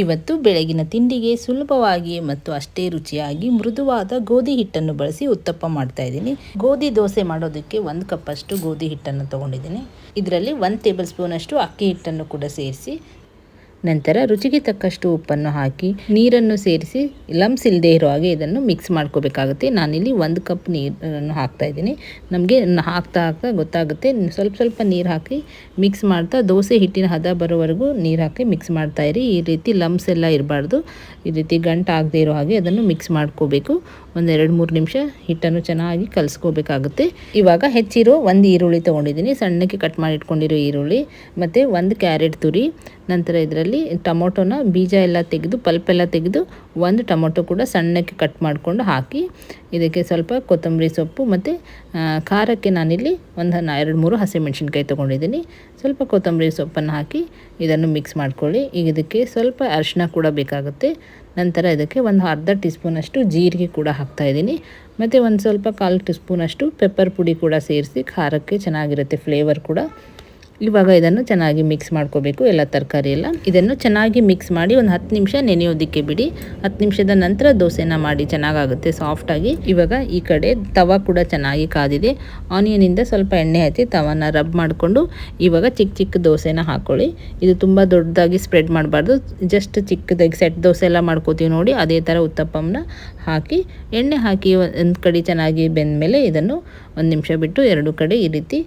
ಇವತ್ತು ಬೆಳಗಿನ ತಿಂಡಿಗೆ ಸುಲಭವಾಗಿ ಮತ್ತು ಅಷ್ಟೇ ರುಚಿಯಾಗಿ ಮೃದುವಾದ ಗೋಧಿ ಹಿಟ್ಟನ್ನು ಬಳಸಿ ಉತ್ತಪ್ಪ ಮಾಡ್ತಾ ಇದ್ದೀನಿ. ಗೋಧಿ ದೋಸೆ ಮಾಡೋದಕ್ಕೆ ಒಂದು ಕಪ್ಪಷ್ಟು ಗೋಧಿ ಹಿಟ್ಟನ್ನು ತಗೊಂಡಿದ್ದೀನಿ. ಇದರಲ್ಲಿ ಒಂದು ಟೇಬಲ್ ಸ್ಪೂನಷ್ಟು ಅಕ್ಕಿ ಹಿಟ್ಟನ್ನು ಕೂಡ ಸೇರಿಸಿ ನಂತರ ರುಚಿಗೆ ತಕ್ಕಷ್ಟು ಉಪ್ಪನ್ನು ಹಾಕಿ ನೀರನ್ನು ಸೇರಿಸಿ ಲಮ್ಸ್ ಇಲ್ಲದೆ ಇರೋ ಹಾಗೆ ಇದನ್ನು ಮಿಕ್ಸ್ ಮಾಡ್ಕೋಬೇಕಾಗುತ್ತೆ. ನಾನಿಲ್ಲಿ ಒಂದು ಕಪ್ ನೀರನ್ನು ಹಾಕ್ತಾ ಇದ್ದೀನಿ. ನಮಗೆ ಹಾಕ್ತಾ ಹಾಕ್ತಾ ಗೊತ್ತಾಗುತ್ತೆ. ಸ್ವಲ್ಪ ಸ್ವಲ್ಪ ನೀರು ಹಾಕಿ ಮಿಕ್ಸ್ ಮಾಡ್ತಾ ದೋಸೆ ಹಿಟ್ಟಿನ ಹದ ಬರೋವರೆಗೂ ನೀರು ಹಾಕಿ ಮಿಕ್ಸ್ ಮಾಡ್ತಾ ಇರಿ. ಈ ರೀತಿ ಲಮ್ಸ್ ಎಲ್ಲ ಇರಬಾರ್ದು. ಈ ರೀತಿ ಗಂಟು ಆಗದೆ ಇರೋ ಹಾಗೆ ಅದನ್ನು ಮಿಕ್ಸ್ ಮಾಡ್ಕೋಬೇಕು. ಒಂದೆರಡು ಮೂರು ನಿಮಿಷ ಹಿಟ್ಟನ್ನು ಚೆನ್ನಾಗಿ ಕಲಿಸ್ಕೋಬೇಕಾಗುತ್ತೆ. ಇವಾಗ ಹೆಚ್ಚಿರೋ ಒಂದು ಈರುಳ್ಳಿ ತೊಗೊಂಡಿದ್ದೀನಿ. ಸಣ್ಣಕ್ಕೆ ಕಟ್ ಮಾಡಿ ಇಟ್ಕೊಂಡಿರೋ ಈರುಳ್ಳಿ, ಮತ್ತು ಒಂದು ಕ್ಯಾರೆಟ್ ತುರಿ, ನಂತರ ಇದರಲ್ಲಿ ಟೊಮೊಟೊನ ಬೀಜ ಎಲ್ಲ ತೆಗೆದು ಪಲ್ಪೆಲ್ಲ ತೆಗೆದು ಒಂದು ಟೊಮೊಟೊ ಕೂಡ ಸಣ್ಣಕ್ಕೆ ಕಟ್ ಮಾಡಿಕೊಂಡು ಹಾಕಿ, ಇದಕ್ಕೆ ಸ್ವಲ್ಪ ಕೊತ್ತಂಬರಿ ಸೊಪ್ಪು ಮತ್ತು ಖಾರಕ್ಕೆ ನಾನಿಲ್ಲಿ ಒಂದು ಎರಡು, ಮೂರು ಹಸಿಮೆಣ್ಸಿನ್ಕಾಯಿ ತೊಗೊಂಡಿದ್ದೀನಿ. ಸ್ವಲ್ಪ ಕೊತ್ತಂಬರಿ ಸೊಪ್ಪನ್ನು ಹಾಕಿ ಇದನ್ನು ಮಿಕ್ಸ್ ಮಾಡ್ಕೊಳ್ಳಿ. ಈಗ ಇದಕ್ಕೆ ಸ್ವಲ್ಪ ಅರಿಶಿನ ಕೂಡ ಬೇಕಾಗುತ್ತೆ. ನಂತರ ಇದಕ್ಕೆ ಒಂದು ಅರ್ಧ ಟೀ ಸ್ಪೂನಷ್ಟು ಜೀರಿಗೆ ಕೂಡ ಹಾಕ್ತಾಯಿದ್ದೀನಿ ಮತ್ತು ಒಂದು ಸ್ವಲ್ಪ ಕಾಲು ಟೀ ಸ್ಪೂನಷ್ಟು ಪೆಪ್ಪರ್ ಪುಡಿ ಕೂಡ ಸೇರಿಸಿ, ಖಾರಕ್ಕೆ ಚೆನ್ನಾಗಿರುತ್ತೆ ಫ್ಲೇವರ್ ಕೂಡ. ಇವಾಗ ಇದನ್ನು ಚೆನ್ನಾಗಿ ಮಿಕ್ಸ್ ಮಾಡ್ಕೋಬೇಕು, ಎಲ್ಲ ತರಕಾರಿ ಎಲ್ಲ. ಇದನ್ನು ಚೆನ್ನಾಗಿ ಮಿಕ್ಸ್ ಮಾಡಿ ಒಂದು ಹತ್ತು ನಿಮಿಷ ನೆನೆಯೋದಕ್ಕೆ ಬಿಡಿ. ಹತ್ತು ನಿಮಿಷದ ನಂತರ ದೋಸೆನ ಮಾಡಿ ಚೆನ್ನಾಗಾಗುತ್ತೆ ಸಾಫ್ಟಾಗಿ ಇವಾಗ ಈ ಕಡೆ ತವ ಕೂಡ ಚೆನ್ನಾಗಿ ಕಾದಿದೆ. ಆನಿಯನಿಂದ ಸ್ವಲ್ಪ ಎಣ್ಣೆ ಹಚ್ಚಿ ತವನ ರಬ್ ಮಾಡಿಕೊಂಡು ಇವಾಗ ಚಿಕ್ಕ ಚಿಕ್ಕ ದೋಸೆನ ಹಾಕ್ಕೊಳ್ಳಿ ಇದು ತುಂಬ ದೊಡ್ಡದಾಗಿ ಸ್ಪ್ರೆಡ್ ಮಾಡಬಾರ್ದು. ಜಸ್ಟ್ ಚಿಕ್ಕದಾಗಿ ಸೆಟ್ ದೋಸೆ ಎಲ್ಲ ಮಾಡ್ಕೋತೀವಿ ನೋಡಿ, ಅದೇ ಥರ ಉತ್ತಪ್ಪಮ್ನ ಹಾಕಿ, ಎಣ್ಣೆ ಹಾಕಿ ಒಂದು ಕಡೆ ಚೆನ್ನಾಗಿ ಬೆಂದ ಮೇಲೆ ಇದನ್ನು ಒಂದು ನಿಮಿಷ ಬಿಟ್ಟು ಎರಡು ಕಡೆ ಈ ರೀತಿ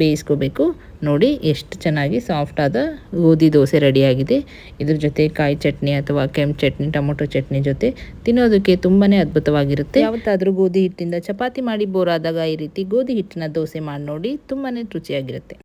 ಬೇಯಿಸ್ಕೋಬೇಕು. ನೋಡಿ ಎಷ್ಟು ಚೆನ್ನಾಗಿ ಸಾಫ್ಟ್ ಆದ ಗೋಧಿ ದೋಸೆ ರೆಡಿಯಾಗಿದೆ ಇದ್ರ ಜೊತೆ ಕಾಯಿ ಚಟ್ನಿ ಅಥವಾ ಕೆಂಪು ಚಟ್ನಿ, ಟೊಮೊಟೊ ಚಟ್ನಿ ಜೊತೆ ತಿನ್ನೋದಕ್ಕೆ ತುಂಬಾ ಅದ್ಭುತವಾಗಿರುತ್ತೆ. ಯಾವತ್ತಾದರೂ ಗೋಧಿ ಹಿಟ್ಟಿಂದ ಚಪಾತಿ ಮಾಡಿ ಬೋರಾದಾಗ ಈ ರೀತಿ ಗೋಧಿ ಹಿಟ್ಟಿನ ದೋಸೆ ಮಾಡಿ ನೋಡಿ ತುಂಬಾ ರುಚಿಯಾಗಿರುತ್ತೆ.